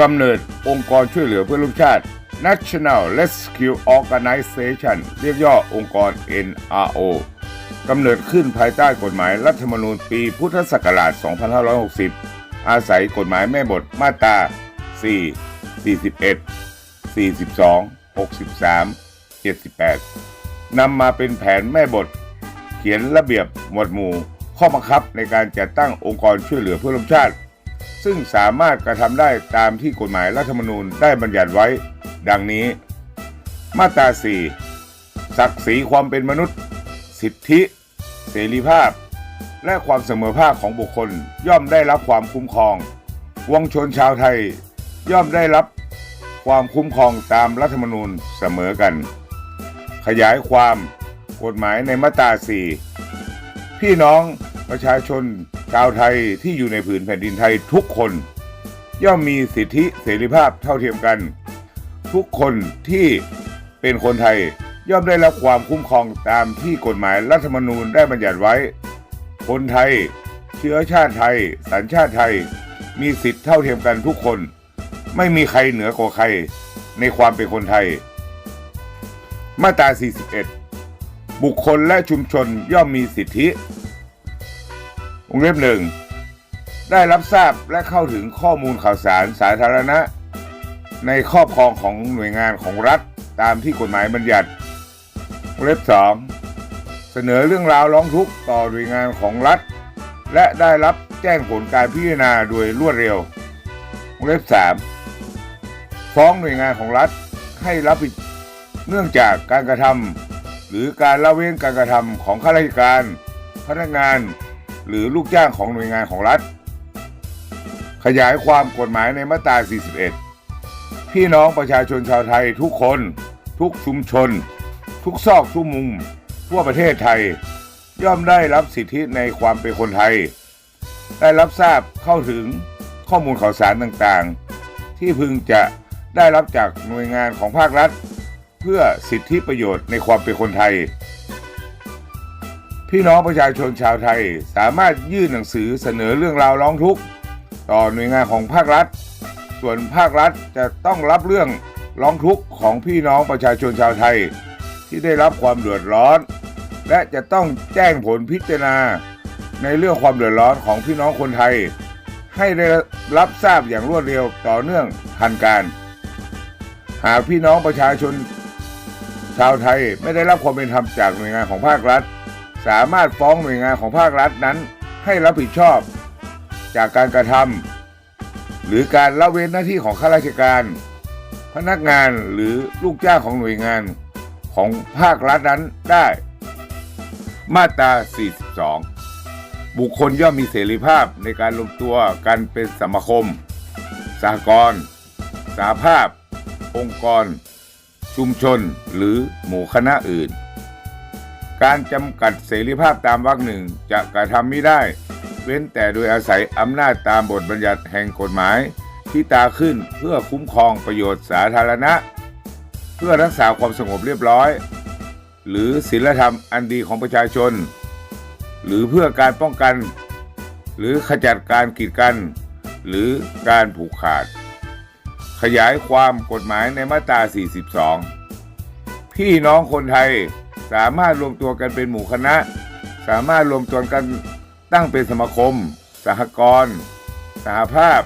กำเนิดองค์กรช่วยเหลือเพื่อลูกชาติ National Rescue Organization เรียกย่อองค์กร NRO กำเนิดขึ้นภายใต้กฎหมายรัฐธรรมนูญปีพุทธศักราช 2560 อาศัยกฎหมายแม่บทมาตรา 4 41 42 63 78 นำมาเป็นแผนแม่บท เขียนระเบียบหมวดหมู่ ข้อบังคับในการจัดตั้งองค์กรช่วยเหลือเพื่อร่วมชาติ ซึ่งสามารถกระทำได้ตามที่กฎหมายรัฐธรรมนูญได้บัญญัติไว้ ดังนี้ มาตรา 4 ศักดิ์ศรีความเป็นมนุษย์ สิทธิ เสรีภาพ และความเสมอภาคของบุคคลย่อมได้รับความคุ้มครอง วงชนชาวไทย ย่อมได้รับความคุ้มครองตามรัฐธรรมนูญเสมอกัน ขยายความกฎหมายในมาตรา 4 พี่น้องประชาชน ชาวไทยที่อยู่ในผืนแผ่นดินไทยทุกคน ย่อมมีสิทธิเสรีภาพเท่าเทียมกัน ทุกคนที่เป็นคนไทยย่อมได้รับความคุ้มครองตามที่กฎหมายรัฐธรรมนูญได้บัญญัติไว้ คนไทย เชื้อชาติไทย สัญชาติไทย มีสิทธิเท่าเทียมกันทุกคน ไม่มีใครเหนือกว่าใครในความเป็นคนไทย มาตรา 41 บุคคลและชุมชนย่อมมีสิทธิ วงเล็บหนึ่งได้รับทราบและเข้าถึงข้อมูลข่าวสารสาธารณะ ในครอบครองของหน่วยงานของรัฐตามที่กฎหมายบัญญัติวงเล็บสองเสนอเรื่องราวร้องทุกข์ต่อหน่วยงานของรัฐ และได้รับแจ้งผลการพิจารณาโดยรวดเร็ววงเล็บสามฟ้องหน่วยงานของรัฐให้รับผิดเนื่องจากการกระทำหรือการละเว้นการกระทำของข้าราชการ พนักงาน หรือลูกจ้างของหน่วยงานของรัฐ ขยายความกฎหมายในมาตรา 41 พี่น้องประชาชนชาวไทยทุกคน ทุกชุมชน ทุกซอกทุกมุม ทั่วประเทศไทย ย่อมได้รับสิทธิในความเป็นคนไทย ได้รับทราบเข้าถึงข้อมูลข่าวสารต่างๆ ที่พึงจะได้รับจากหน่วยงานของภาครัฐ เพื่อสิทธิประโยชน์ในความเป็นคนไทย พี่น้องประชาชนชาวไทย สามารถยื่นหนังสือเสนอเรื่องราวร้องทุกข์ต่อหน่วยงานของภาครัฐ ส่วนภาครัฐจะต้องรับเรื่องร้องทุกข์ของพี่น้องประชาชนชาวไทย ที่ได้รับความเดือดร้อน และจะต้องแจ้งผลพิจารณา ในเรื่องความเดือดร้อนของพี่น้องคนไทย ให้ได้รับทราบอย่างรวดเร็วต่อเนื่องทันการ หากพี่น้องประชาชนชาวไทยไม่ได้รับความเป็นธรรมจากหน่วยงานของภาครัฐ สามารถฟ้องหน่วยงานของภาครัฐนั้นให้รับผิดชอบ จากการกระทำหรือการละเว้นหน้าที่ของข้าราชการ พนักงานหรือลูกจ้างของหน่วยงานของภาครัฐนั้นได้ มาตรา 42 บุคคลย่อมมีเสรีภาพในการรวมตัวกันเป็นสมาคม สหกรณ์สาภาพ องค์กร ชุมชนหรือหมู่คณะอื่น การจำกัดเสรีภาพตามวรรคหนึ่งจะกระทำไม่ได้ เว้นแต่โดยอาศัยอำนาจตามบทบัญญัติแห่งกฎหมาย ที่ตาขึ้นเพื่อคุ้มครองประโยชน์สาธารณะ เพื่อรักษาความสงบเรียบร้อย หรือศีลธรรมอันดีของประชาชน หรือเพื่อการป้องกัน หรือขจัดการกีดกัน หรือการผูกขาด ขยายความกฎหมายในมาตรา 42 พี่น้องคนไทย สามารถรวมตัวกันเป็นหมู่คณะ สามารถรวมตัวกันตั้งเป็นสมาคม สหกรณ์สหภาพ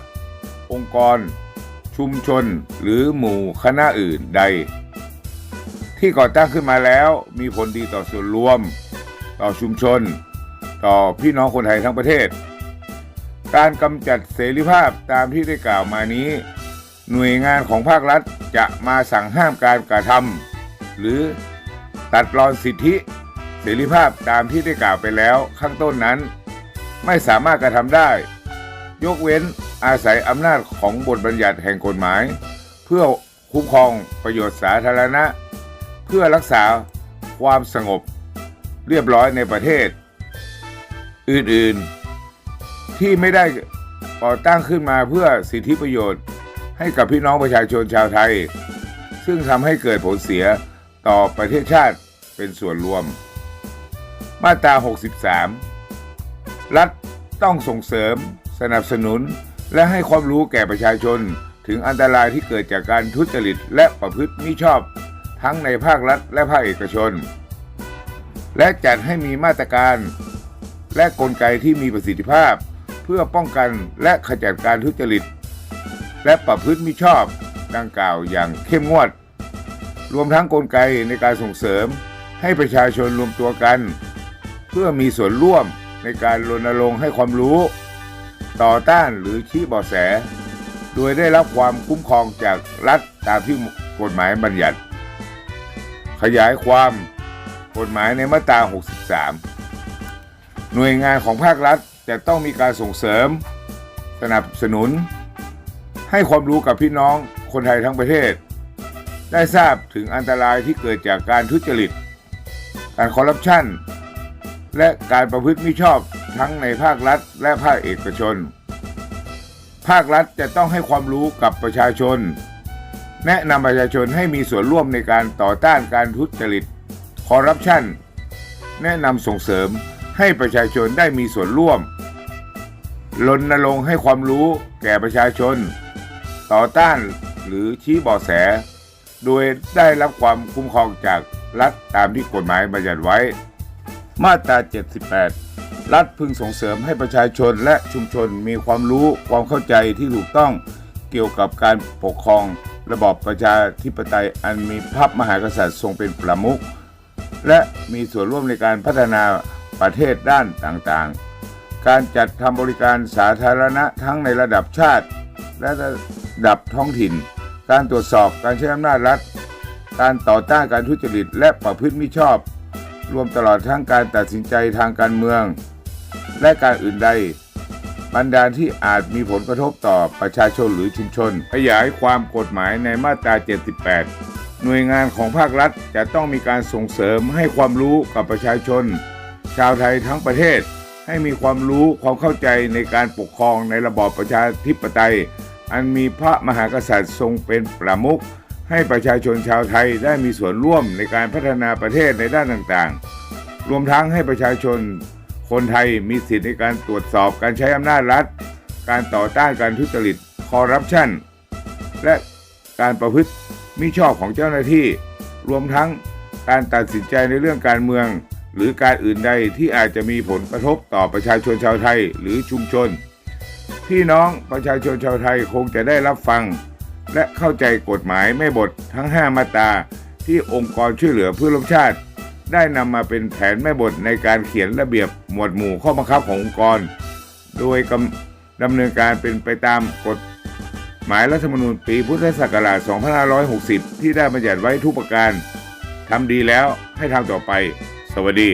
องค์กร ชุมชน หรือหมู่คณะอื่นใด ที่ก่อตั้งขึ้นมาแล้วมีผลดีต่อส่วนรวม ต่อชุมชน ต่อพี่น้องคนไทยทั้งประเทศ การกำจัดเสรีภาพตามที่ได้กล่าวมานี้ หน่วยงานของภาครัฐจะมาสั่งห้ามการกระทำหรือ ตัดรอนสิทธิเสรีภาพตามที่ได้กล่าวไปแล้วข้างต้นนั้น ไม่สามารถกระทำได้ ยกเว้นอาศัยอำนาจของบทบัญญัติแห่งกฎหมาย เพื่อคุ้มครองประโยชน์สาธารณะ เพื่อรักษาความสงบเรียบร้อยในประเทศ อื่นๆ ที่ไม่ได้ก่อตั้งขึ้นมาเพื่อสิทธิประโยชน์ ให้กับพี่น้องประชาชนชาวไทย ซึ่งทำให้เกิดผลเสีย ต่อประเทศชาติเป็นส่วนรวม มาตรา 63 รัฐต้องส่งเสริม สนับสนุน และให้ความรู้แก่ประชาชน ถึงอันตรายที่เกิดจากการทุจริตและประพฤติมิชอบ ทั้งในภาครัฐและภาคเอกชน และจัดให้มีมาตรการ และกลไกที่มีประสิทธิภาพ เพื่อป้องกันและขจัดการทุจริต และประพฤติมิชอบดังกล่าวอย่างเข้มงวด รวมทั้งกลไกในการส่งเสริม ให้ประชาชนรวมตัวกัน เพื่อมีส่วนร่วมในการรณรงค์ให้ความรู้ ต่อต้านหรือชี้เบาะแส โดยได้รับความคุ้มครองจากรัฐตามที่กฎหมายบัญญัติ ขยายความกฎหมายในมาตรา 63 หน่วยงานของภาครัฐจะต้องมีการส่งเสริม สนับสนุน ให้ความรู้กับพี่น้องคนไทยทั้งประเทศ ได้ทราบถึงอันตรายที่เกิดจากการทุจริต การคอร์รัปชัน และการประพฤติมิชอบทั้งในภาครัฐและภาคเอกชน ภาครัฐจะต้องให้ความรู้กับประชาชน แนะนำประชาชนให้มีส่วนร่วมในการต่อต้านการทุจริต คอร์รัปชัน แนะนำส่งเสริมให้ประชาชนได้มีส่วนร่วมรณรงค์ให้ความรู้แก่ประชาชน ต่อต้านหรือชี้เบาะแส โดยได้รับความคุ้มครองจากรัฐตามที่กฎหมายบัญญัติไว้ มาตรา 78 รัฐพึงส่งเสริมให้ประชาชนและชุมชนมีความรู้ความเข้าใจที่ถูกต้องเกี่ยวกับการปกครองระบอบประชาธิปไตยอันมีพระมหากษัตริย์ทรงเป็นประมุขและมีส่วนร่วมในการพัฒนาประเทศด้านต่างๆ การจัดทำบริการสาธารณะทั้งในระดับชาติ และระดับท้องถิ่น การตรวจสอบการใช้อำนาจรัฐ การต่อต้านการทุจริตและประพฤติมิชอบ รวมตลอดทั้งการตัดสินใจทางการเมือง และการอื่นใดบรรดาที่อาจมีผลกระทบต่อประชาชนหรือชุมชน ขยายความกฎหมายในมาตรา 78 หน่วยงานของภาครัฐจะต้องมีการส่งเสริมให้ความรู้กับประชาชน ชาวไทยทั้งประเทศให้มีความรู้ความเข้าใจในการปกครองในระบอบประชาธิปไตย อันมีพระมหากษัตริย์ทรงเป็นประมุขให้ประชาชนชาวไทยได้มีส่วนร่วมในการพัฒนาประเทศในด้านต่างๆ รวมทั้งให้ประชาชน คนไทยมีสิทธิในการตรวจสอบการใช้อำนาจรัฐ การต่อต้านการทุจริตคอร์รัปชันและการประพฤติมิชอบของเจ้าหน้าที่ รวมทั้งการตัดสินใจในเรื่องการเมือง หรือการอื่นใดที่อาจจะมีผลกระทบต่อประชาชนชาวไทยหรือชุมชน พี่น้องประชาชนชาวไทยคงจะได้รับฟัง และเข้าใจกฎหมายแม่บททั้ง 5 มาตราที่องค์กรช่วยเหลือเพื่อร่วมชาติ ได้นำมาเป็นแผนแม่บทในการเขียนระเบียบหมวดหมู่ข้อบังคับขององค์กร โดยดำเนินการเป็นไปตามกฎหมายรัฐธรรมนูญปีพุทธศักราช 2560 ที่ได้บัญญัติไว้ทุกประการทำดีแล้วให้ทำต่อไป สวัสดี